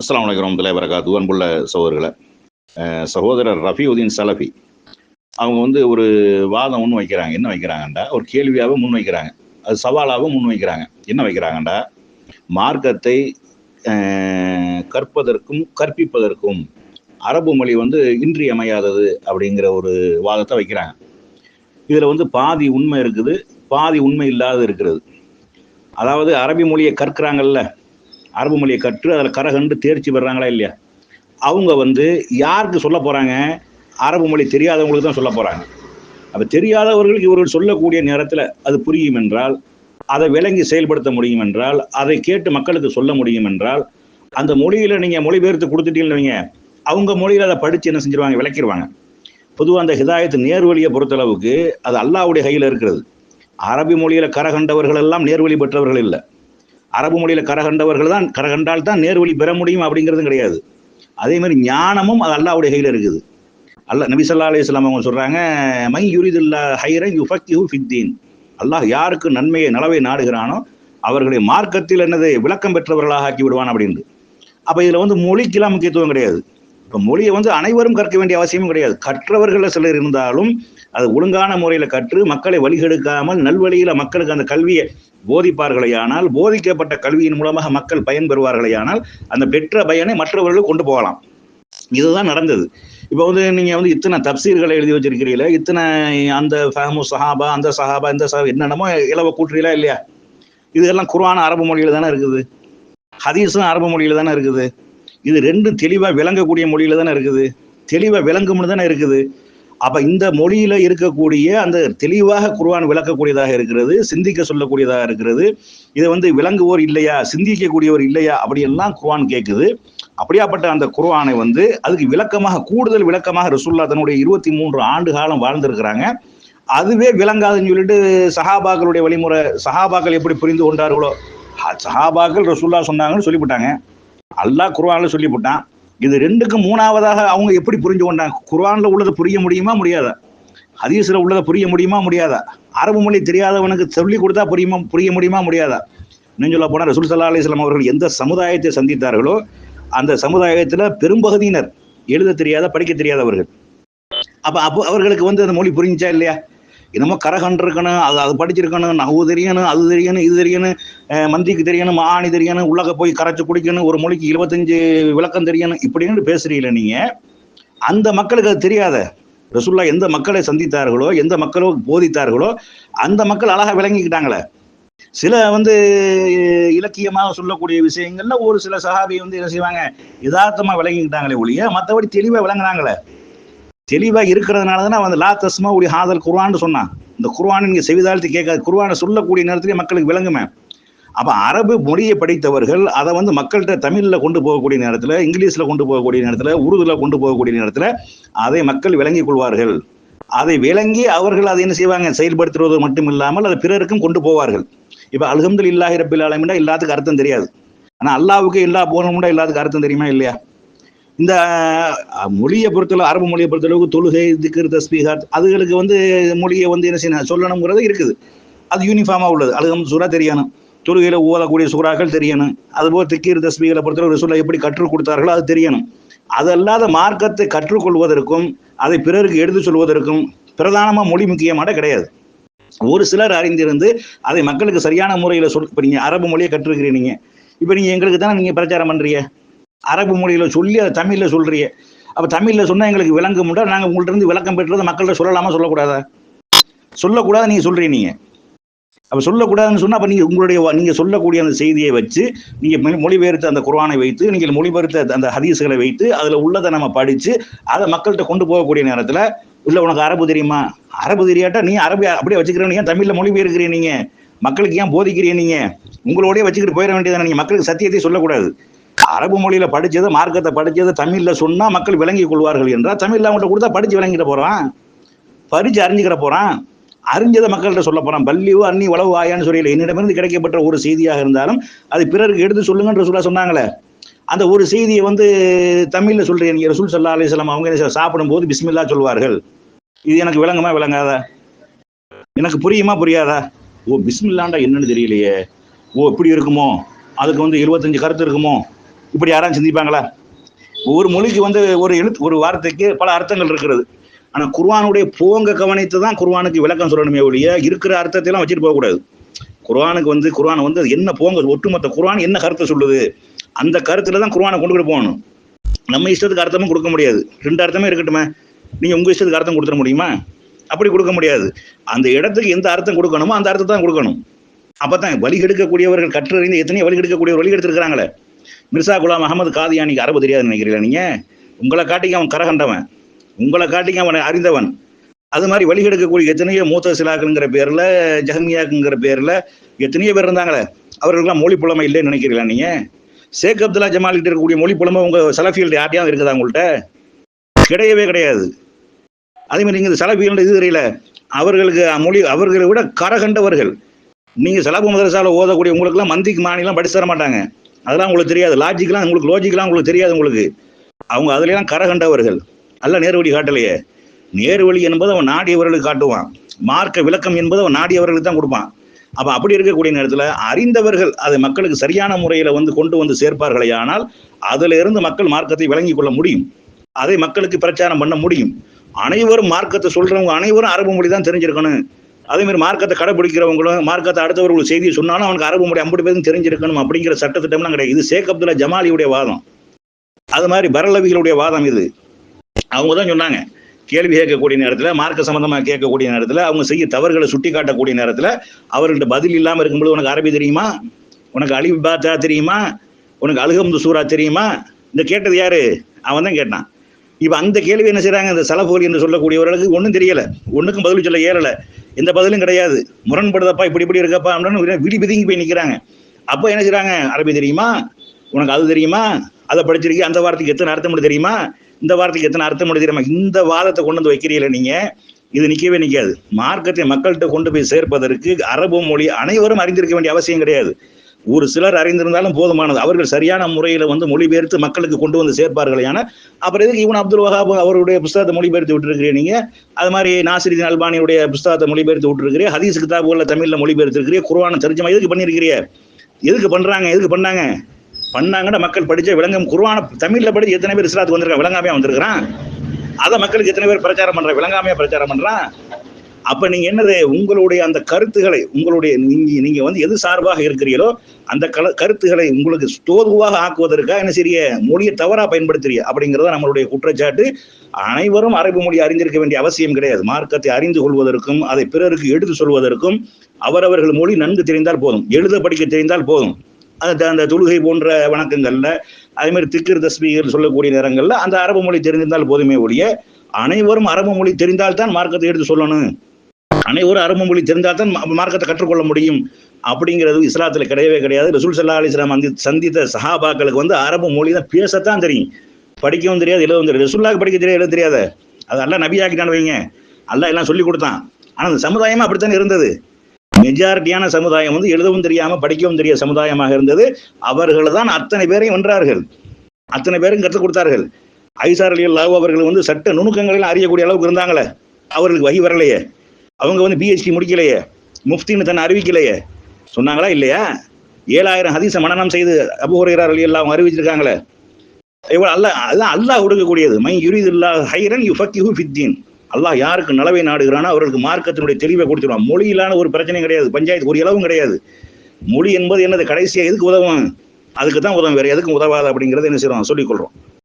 அஸ்லாம் வலைக்கம் வரமத்துல வரகாத்து அன்புள்ள சகோதரர்களை சகோதரர் ரஃபியுதீன் சலஃபி அவங்க வந்து ஒரு வாதம் முன் வைக்கிறாங்க. என்ன வைக்கிறாங்கண்டா? ஒரு கேள்வியாகவும் முன் வைக்கிறாங்க. அது சவாலாகவும் முன் வைக்கிறாங்க. என்ன வைக்கிறாங்கண்டா? மார்க்கத்தை கற்பதற்கும் கற்பிப்பதற்கும் அரபு மொழி வந்து இன்றியமையாதது அப்படிங்கிற ஒரு வாதத்தை வைக்கிறாங்க. இதில் வந்து பாதி உண்மை இருக்குது பாதி உண்மை இல்லாத இருக்கிறது. அதாவது அரபி மொழியை கற்கிறாங்கல்ல அரபு மொழியை கற்று அதில் கரகண்டு தேர்ச்சி பெறாங்களா இல்லையா? அவங்க வந்து யாருக்கு சொல்ல போகிறாங்க அரபு மொழி தெரியாதவங்களுக்கு தான் சொல்ல போகிறாங்க அப்போ தெரியாதவர்களுக்கு இவர்கள் சொல்லக்கூடிய நேரத்தில் அது புரியும் என்றால் அதை விளங்கி செயல்படுத்த முடியும் என்றால் அதை கேட்டு மக்களுக்கு சொல்ல முடியும் என்றால் அந்த மொழியில் நீங்கள் மொழிபெயர்த்து கொடுத்துட்டீங்கன்னு வைங்க அவங்க மொழியில் அதை படித்து என்ன செஞ்சிருவாங்க? விளக்கிடுவாங்க பொதுவாக அந்த ஹிதாயத்து நேர்வழியை பொறுத்தளவுக்கு அது அல்லாஹ்வுடைய கையில் இருக்கிறது. அரபி மொழியில் கரகண்டவர்கள் எல்லாம் நேர்வழி பெற்றவர்கள் இல்லை. அரபு மொழியில் கரகண்டவர்கள் தான் கரகண்டால் தான் நேர்வழி பெற முடியும் அப்படிங்கிறதும் கிடையாது. அதே மாதிரி ஞானமும் அது அல்லாவுடைய கையில் இருக்குது. அல்ல நபி சொல்லா அலி இஸ்லாம் அவங்க சொல்கிறாங்க மை யுரிதுல்லா ஹைரன் யுஃபக்கிஹு ஃபித்தீன். அல்லாஹ் யாருக்கு நன்மையை நலவை நாடுகிறானோ அவர்களை மார்க்கத்தில் என்னது விளக்கம் பெற்றவர்களாக ஆக்கி விடுவான் அப்படின்ட்டு. அப்போ இதில் வந்து மொழிக்கெல்லாம் முக்கியத்துவம் கிடையாது. இப்போ மொழியை வந்து அனைவரும் கற்க வேண்டிய அவசியமும் கிடையாது. கற்றவர்கள் சிலர் இருந்தாலும் அது ஒழுங்கான முறையில் கற்று மக்களை வழிகெடுக்காமல் நல்வழியில் மக்களுக்கு அந்த கல்வியை போதிப்பார்களேயானால் போதிக்கப்பட்ட கல்வியின் மூலமாக மக்கள் பயன்பெறுவார்களேயானால் அந்த பெற்ற பயனை மற்றவர்களுக்கு கொண்டு போகலாம். இதுதான் நடந்தது. இப்போ வந்து நீங்கள் வந்து இத்தனை தப்சீர்களை எழுதி வச்சிருக்கிறீங்களா இத்தனை அந்த ஃபஹமு சஹாபா அந்த சஹாபா இந்த சஹாபா என்னென்னமோ இலவ கூட்டுறீங்களா இல்லையா? இதெல்லாம் குரான அரபு மொழியில தானே இருக்குது? ஹதீஸும் அரபு மொழியில தானே இருக்குது? இது ரெண்டும் தெளிவாக விளங்கக்கூடிய மொழியில தானே இருக்குது. தெளிவாக விளங்கும்னு தானே இருக்குது. அப்போ இந்த மொழியில இருக்கக்கூடிய அந்த தெளிவாக குர்வான் விளக்கக்கூடியதாக இருக்கிறது சிந்திக்க சொல்லக்கூடியதாக இருக்கிறது. இதை வந்து விளங்குவோர் இல்லையா சிந்திக்கக்கூடியவர் இல்லையா அப்படியெல்லாம் குர்வான் கேட்குது அப்படியாப்பட்ட அந்த குர்வானை வந்து அதுக்கு விளக்கமாக கூடுதல் விளக்கமாக ரசுல்லா தன்னுடைய இருபத்தி மூன்று ஆண்டு காலம் வாழ்ந்திருக்கிறாங்க. அதுவே விளங்காதுன்னு சொல்லிட்டு சஹாபாக்களுடைய வழிமுறை சஹாபாக்கள் எப்படி புரிந்து கொண்டார்களோ சஹாபாக்கள் ரசுல்லா சொன்னாங்கன்னு சொல்லிவிட்டாங்க. அல்லாஹ் குர்வானில் சொல்லி போட்டான். இது ரெண்டுக்கும் மூணாவதாக அவங்க எப்படி புரிஞ்சு கொண்டாங்க குர்வானில் உள்ளதை புரிய முடியுமா முடியாதா? ஹதீஸில் உள்ளதை புரிய முடியுமா முடியாதா? அரபு மொழி தெரியாதவனுக்கு சொல்லி கொடுத்தா புரியுமா புரிய முடியுமா முடியாதா? இன்னும் சொல்ல போனால் ரசூல் சல்லா அலிஸ்லாம் அவர்கள் எந்த சமுதாயத்தை சந்தித்தார்களோ அந்த சமுதாயத்தில் பெரும்பகுதியினர் எழுத தெரியாத படிக்க தெரியாதவர்கள். அப்போ அப்போ அவர்களுக்கு வந்து அந்த மொழி புரிஞ்சா இல்லையா? என்னமோ கரகன் இருக்கணும் அது அது படிச்சிருக்கணும் நகு தெரியணும் அது தெரியணும் இது தெரியணும் மந்திக்கு தெரியணும் ஆணி தெரியணும் உள்ளக போய் கரைச்சி குடிக்கணும் ஒரு மொழிக்கு இருபத்தஞ்சு விளக்கம் தெரியணும் இப்படின்னு பேசுறீங்கள நீங்க. அந்த மக்களுக்கு அது தெரியாத. ரசுல்லா எந்த மக்களை சந்தித்தார்களோ எந்த மக்களோ போதித்தார்களோ அந்த மக்கள் அழகா விளங்கிக்கிட்டாங்களே. சில வந்து இலக்கியமாக சொல்லக்கூடிய விஷயங்கள்ல ஒரு சில சஹாபி வந்து என்ன செய்வாங்க? யதார்த்தமாக விளங்கிக்கிட்டாங்களே ஒழிய மற்றபடி தெளிவாக விளங்குனாங்களே தெளிவாக இருக்கிறதுனால தானே வந்து லா தஸ்மா உடைய ஹாதல் குர்வான்னு சொன்னான். இந்த குர்ஆனை நீங்கள் செவிதாழ்த்தி கேட்காது. குர்வானை சொல்லக்கூடிய நேரத்திலே மக்களுக்கு விளங்குமே. அப்போ அரபு மொழியை படித்தவர்கள் அதை வந்து மக்கள்கிட்ட தமிழில் கொண்டு போகக்கூடிய நேரத்தில் இங்கிலீஷில் கொண்டு போகக்கூடிய நேரத்தில் உருதுல கொண்டு போகக்கூடிய நேரத்தில் அதை மக்கள் விளங்கிக் கொள்வார்கள். அதை விளங்கி அவர்கள் அதை என்ன செய்வாங்க? செயல்படுத்துவது மட்டும் இல்லாமல் அதை பிறருக்கும் கொண்டு போவார்கள். இப்போ அல்ஹம்துல் இல்லாஹி ரபில் ஆலமின்னா எல்லாத்துக்கும் அர்த்தம் தெரியாது. ஆனால் அல்லாவுக்கு எல்லா போகணும்னா எல்லாத்துக்கும் அர்த்தம் தெரியுமா இல்லையா? இந்த மொழியை பொறுத்தளவு அரபு மொழியை பொறுத்தளவுக்கு தொழுகை திக்கிற தஸ்பீகார் அதுகளுக்கு வந்து மொழியை வந்து என்ன செய்யணும் சொல்லணுங்கிறது இருக்குது. அது யூனிஃபார்மாக உள்ளது. அழுகம் சூறா தெரியணும். தொழுகையில் ஓதக்கூடிய சூறாக்கள் தெரியணும். அதுபோல் திக்கீர் தஸ்பீகளை பொறுத்தளவு ரசூலா எப்படி கற்றுக் கொடுத்தார்களோ அது தெரியணும். அதல்லாத மார்க்கத்தை கற்றுக்கொள்வதற்கும் அதை பிறருக்கு எடுத்து சொல்வதற்கும் பிரதானமாக மொழி முக்கியமான கிடையாது. ஒரு சிலர் அறிந்திருந்து அதை மக்களுக்கு சரியான முறையில் சொல் இப்போ நீங்கள் அரபு மொழியை கற்றுருக்கிறீங்க இப்போ நீங்கள் எங்களுக்கு தானே நீங்கள் பிரச்சாரம் பண்ணுறீங்க அரபு மொழியில் சொல்லி அதை தமிழில் சொல்கிறீங்க அப்போ தமிழில் சொன்னால் எங்களுக்கு விளங்க முடியாது நாங்கள் உங்கள்கிட்ட இருந்து விளக்கம் பெற்றது மக்கள்கிட்ட சொல்லலாமா சொல்லக்கூடாதா? சொல்லக்கூடாது நீங்கள் சொல்கிறீங்க நீங்கள் அப்போ சொல்லக்கூடாதுன்னு சொன்னால் அப்போ நீங்கள் உங்களுடைய நீங்கள் சொல்லக்கூடிய அந்த செய்தியை வச்சு நீங்கள் மொழிபெயர்த்த அந்த குர்ஆனை வைத்து நீங்கள் மொழிபெயர்த்த அந்த ஹதீஸ்களை வைத்து அதில் உள்ளதை நம்ம படித்து அதை மக்கள்கிட்ட கொண்டு போகக்கூடிய நேரத்தில் இல்லை உனக்கு அரபு தெரியுமா? அரபு தெரியாட்டா? நீ அரபு அப்படியே வச்சுக்கிறீங்க ஏன் தமிழில் மொழிபெயர்க்கிறீங்க நீங்கள் மக்களுக்கு ஏன் போதிக்கிறீங்க நீங்கள் உங்களோடய வச்சுக்கிட்டு போயிட வேண்டியதானே நீங்கள் மக்களுக்கு சத்தியத்தை சொல்லக்கூடாது. அரபு மொழியில் படிச்சது மார்க்கத்தை படிச்சது தமிழில் சொன்னால் மக்கள் விளங்கிக் கொள்வார்கள் என்றால் தமிழ்ல அவங்கள்ட்ட கொடுத்தா படிச்சு விளங்கிட்டு போகிறான் படித்து அறிஞ்சுக்கிற போகிறான் அறிஞ்சதை மக்கள்கிட்ட சொல்ல போகிறான் பள்ளியோ அன்னி உளவு ஆயான்னு சொல்லல என்னிடமிருந்து கிடைக்கப்பட்ட ஒரு செய்தியாக இருந்தாலும் அது பிறருக்கு எடுத்து சொல்லுங்கன்ற சொல்ல சொன்னாங்களே. அந்த ஒரு செய்தியை வந்து தமிழில் சொல்கிறேன் நீங்கள் ரசூல் சல்லா அலிஸ்லாம் அவங்க என்ன செய்ய- சாப்பிடும்போது பிஸ்மில்லா சொல்வார்கள். இது எனக்கு விளங்குமா விளங்காதா? எனக்கு புரியுமா புரியாதா? ஓ பிஸ்மில்லாண்டா என்னன்னு தெரியலையே. ஓ இப்படி இருக்குமோ? அதுக்கு வந்து இருபத்தஞ்சு கருத்து இருக்குமோ? இப்படி யாரும் சிந்திப்பாங்களா? ஒரு மொழிக்கு வந்து ஒரு எழுத்து ஒரு வார்த்தைக்கு பல அர்த்தங்கள் இருக்கிறது. ஆனால் குர்வானுடைய போங்க கவனித்து தான் குர்வானுக்கு விளக்கம் சொல்லணுமே ஒழிய இருக்கிற அர்த்தத்தையெல்லாம் வச்சுட்டு போகக்கூடாது. குர்வானுக்கு வந்து குர்ஆன் வந்து அது என்ன போங்க ஒட்டுமொத்த குர்வான் என்ன கருத்தை சொல்லுது? அந்த கருத்துல தான் குர்வானை கொண்டு போய் போகணும். நம்ம இஷ்டத்துக்கு அர்த்தமும் கொடுக்க முடியாது. ரெண்டு அர்த்தமே இருக்கட்டுமே. நீங்கள் உங்கள் இஷ்டத்துக்கு அர்த்தம் கொடுத்துட முடியுமா? அப்படி கொடுக்க முடியாது. அந்த இடத்துக்கு எந்த அர்த்தம் கொடுக்கணுமோ அந்த அர்த்தத்தை தான் கொடுக்கணும். அப்போ தான் வழி எடுக்கக்கூடியவர்கள் கற்றறிந்து எத்தனையோ வழி எடுக்கக்கூடிய வழி எடுத்திருக்கிறாங்களே மிர்சா குலாம் அகமது காதியானிக்கு அரபு தெரியாதுன்னு நினைக்கிறீங்களா நீங்க? உங்களை காட்டிக்க அவன் கரகண்டவன். உங்களை காட்டிக்க அவன் அறிந்தவன். அது மாதிரி வழி எடுக்கக்கூடிய எத்தனையோ மூத்த சிலாக்குங்கிற பேர்ல ஜஹமியாக்குங்கிற பேர்ல எத்தனையோ பேர் இருந்தாங்களே அவர்களுக்கெல்லாம் மொழி புலமை இல்லைன்னு நினைக்கிறீங்களா நீங்க? ஷேக் அப்துல்லா ஜமால்கிட்ட இருக்கக்கூடிய மொழி புலமை உங்க சலஃபியல் யார்ட்டையாவது இருக்குதா உங்கள்கிட்ட கிடையவே கிடையாது. அதே மாதிரி நீங்க சலஃபியல் இது தெரியல. அவர்களுக்கு மொழி அவர்களை விட கரகண்டவர்கள். நீங்க சலபு மதரசால ஓதக்கூடிய உங்களுக்குலாம் மந்திக்கு மாநிலம் படிச்சு தர மாட்டாங்க. அதெல்லாம் உங்களுக்கு தெரியாது. லாஜிக்லாம் உங்களுக்கு லோஜிக்லாம் உங்களுக்கு தெரியாது உங்களுக்கு. அவங்க அதுலலாம் கரகண்டவர்கள் அல்ல நேர்வழி காட்டலையே. நேர்வழி என்பது அவன் நாடியவர்களுக்கு காட்டுவான். மார்க்க விளக்கம் என்பது அவன் நாடியவர்களுக்கு தான் கொடுப்பான். அப்போ அப்படி இருக்கக்கூடிய நேரத்தில் அறிந்தவர்கள் அதை மக்களுக்கு சரியான முறையில் வந்து கொண்டு வந்து சேர்ப்பார்களே ஆனால் அதிலிருந்து மக்கள் மார்க்கத்தை விளங்கி கொள்ள முடியும். அதை மக்களுக்கு பிரச்சாரம் பண்ண முடியும். அனைவரும் மார்க்கத்தை சொல்கிறவங்க அனைவரும் அரபு மொழி தான் தெரிஞ்சிருக்கணும். அதே மாதிரி மார்க்கத்தை கடைபிடிக்கிறவங்களும் மார்க்கத்தை அடுத்தவர்களுக்கு செய்தி சொன்னாலும் அவனுக்கு அரபு மொழி ஐம்பது பேரும் தெரிஞ்சிருக்கணும் அப்படிங்கிற சட்டத்திட்டம்லாம் கிடையாது. இது ஷேக் அப்துல்லா ஜமாலியுடைய வாதம். அது மாதிரி பரலவிகளுடைய வாதம் இது. அவங்க தான் சொன்னாங்க. கேள்வி கேட்கக்கூடிய நேரத்தில் மார்க்க சம்மந்தமாக கேட்கக்கூடிய நேரத்தில் அவங்க செய்ய தவறுகளை சுட்டி காட்டக்கூடிய நேரத்துல அவர்கள்ட்ட பதில் இல்லாமல் இருக்கும்போது உனக்கு அரபி தெரியுமா? உனக்கு அலிப் பாத்தா தெரியுமா? உனக்கு அழுகம்து சூரா தெரியுமா? இந்த கேட்டது யாரு? அவன் தான் கேட்டான். இப்போ அந்த கேள்வி என்ன செய்கிறாங்க இந்த சலபோலி என்று சொல்லக்கூடியவர்களுக்கு ஒன்றும் தெரியலை. ஒன்றுக்கும் பதில் சொல்ல ஏறலை. எந்த பதிலும் கிடையாது. முரண்படுதப்பா இப்படி இப்படி இருக்கப்பா அப்படின்னு விடி பிதுங்கி போய் நிற்கிறாங்க அப்போ என்ன செய்கிறாங்க அரபி தெரியுமா? உனக்கு அது தெரியுமா? அதை படிச்சிருக்கீங்க அந்த வார்த்தைக்கு எத்தனை அர்த்தம் மட்டும் தெரியுமா? இந்த வார்த்தைக்கு எத்தனை அர்த்தம் மட்டும் தெரியுமா? இந்த வாதத்தை கொண்டு வந்து வைக்கிறீங்களே நீங்கள் இது நிற்கவே நிற்காது மார்க்கத்தை மக்கள்கிட்ட கொண்டு போய் சேர்ப்பதற்கு அரபு மொழி அனைவரும் அறிந்திருக்க வேண்டிய அவசியம் கிடையாது. ஒரு சிலர் அறிந்திருந்தாலும் போதுமானது. அவர்கள் சரியான முறையில் வந்து மொழிபெயர்த்து மக்களுக்கு கொண்டு வந்து சேர்ப்பார்கள் ஏன்னா அப்புறம் எதுக்கு இவன் அப்துல் வஹாப் அவருடைய புஸ்தகத்தை மொழிபெயர்த்து விட்டுருக்கிறீங்க நீங்க? அது மாதிரி நாசிரின் அல்பானியுடைய புஸ்தகத்தை மொழிபெயர்த்து விட்டுருக்கிறீங்க ஹதீஸ் கிதாபுகளில் தமிழில் மொழிபெயர்த்து குருவான தெரிஞ்சமா எதுக்கு பண்ணிருக்கிறீங்க? எதுக்கு பண்ணுறாங்க எதுக்கு பண்ணாங்க? பண்ணாங்கன்னா மக்கள் படித்த விளங்கம் குருவான தமிழில் படித்து எத்தனை பேர் இஸ்லாத்துக்கு வந்திருக்கான் விளங்காமையாக வந்திருக்கிறான்? அதை மக்களுக்கு எத்தனை பேர் பிரச்சாரம் பண்றான் விளங்காமையாக பிரச்சாரம் பண்ணுறான் அப்ப நீங்க என்னது உங்களுடைய அந்த கருத்துக்களை உங்களுடைய நீங்க நீங்க வந்து எது சார்பாக இருக்கிறீங்களோ அந்த கல கருத்துக்களை உங்களுக்கு தோதுவாக ஆக்குவதற்காக என்ன செய்ய மொழியை தவறா பயன்படுத்துறிய அப்படிங்கிறத நம்மளுடைய குற்றச்சாட்டு அனைவரும் அரபு மொழி அறிந்திருக்க வேண்டிய அவசியம் கிடையாது. மார்க்கத்தை அறிந்து கொள்வதற்கும் அதை பிறருக்கு எடுத்து சொல்வதற்கும் அவரவர்கள் மொழி நன்கு தெரிந்தால் போதும். எழுத படிக்க தெரிந்தால் போதும். அந்த அந்த தொழுகை போன்ற வணக்கங்கள்ல அதே மாதிரி திக்கிர் தஸ்பீகர் சொல்லக்கூடிய நேரங்கள்ல அந்த அரபு மொழி தெரிந்திருந்தால் போதுமே ஒழிய அனைவரும் அரபு மொழி தெரிந்தால்தான் மார்க்கத்தை எடுத்து சொல்லணும். அனைவரும் அரபு மொழி தெரிந்தால் தான் மார்க்கத்தை கற்றுக்கொள்ள முடியும். அப்படிங்கிறது இஸ்லாத்தில் கிடையவே கிடையாது. ரசூல் சல்லா அலிஸ்லாம் வந்து சந்தித்த சஹாபாக்களுக்கு வந்து அரபு மொழி தான் பேசத்தான் தெரியும். படிக்கவும் தெரியாது எழுதவும் தெரியாது. ரசூல்லாக்கு படிக்க தெரியாது எழுத தெரியாத. அது எல்லாம் நபியாக்கிட்டான்னு வைங்க. அல்லா எல்லாம் சொல்லி கொடுத்தான். ஆனால் அந்த சமுதாயமா அப்படித்தானே இருந்தது. மெஜாரிட்டியான சமுதாயம் வந்து எழுதவும் தெரியாமல் படிக்கவும் தெரியாத சமுதாயமாக இருந்தது. அவர்கள் தான் அத்தனை பேரையும் வென்றார்கள். அத்தனை பேரும் கற்றுக் கொடுத்தார்கள். ஐசார் அலி அல்லாஹ் அவர்கள் வந்து சட்ட நுணுக்கங்களில் அறியக்கூடிய அளவுக்கு இருந்தாங்களே. அவர்களுக்கு வகி வரலையே. அவங்க வந்து பிஹெச்டி முடிக்கலையே. முஃப்தின்னு தன்னை அறிவிக்கலையே. சொன்னாங்களா இல்லையா? ஏழாயிரம் ஹதீச மனநம் செய்து அபுஹுரையர் அலி அவங்க அறிவிச்சிருக்காங்களே. இவ்வளோ அல்லாஹ் அதான் அல்லாஹ் கொடுக்கக்கூடியது. மை யுரிதுல்லா ஹைரன் யுஃபக்கிஹு ஃபித்தீன். அல்லாஹ் யாருக்கு நலவை நாடுகிறானோ அவர்களுக்கு மார்க்கத்தினுடைய தெளிவை கொடுத்துருவான் மொழியிலான ஒரு பிரச்சனையும் கிடையாது. பஞ்சாயத்து ஒரு இளவும் கிடையாது. மொழி என்பது என்னது? கடைசியாக எதுக்கு உதவும்? அதுக்கு தான் உதவும். வேறு எதுக்கும் உதவாது அப்படிங்கிறத என்ன செய்கிறோம் சொல்லிக்கொள்கிறோம்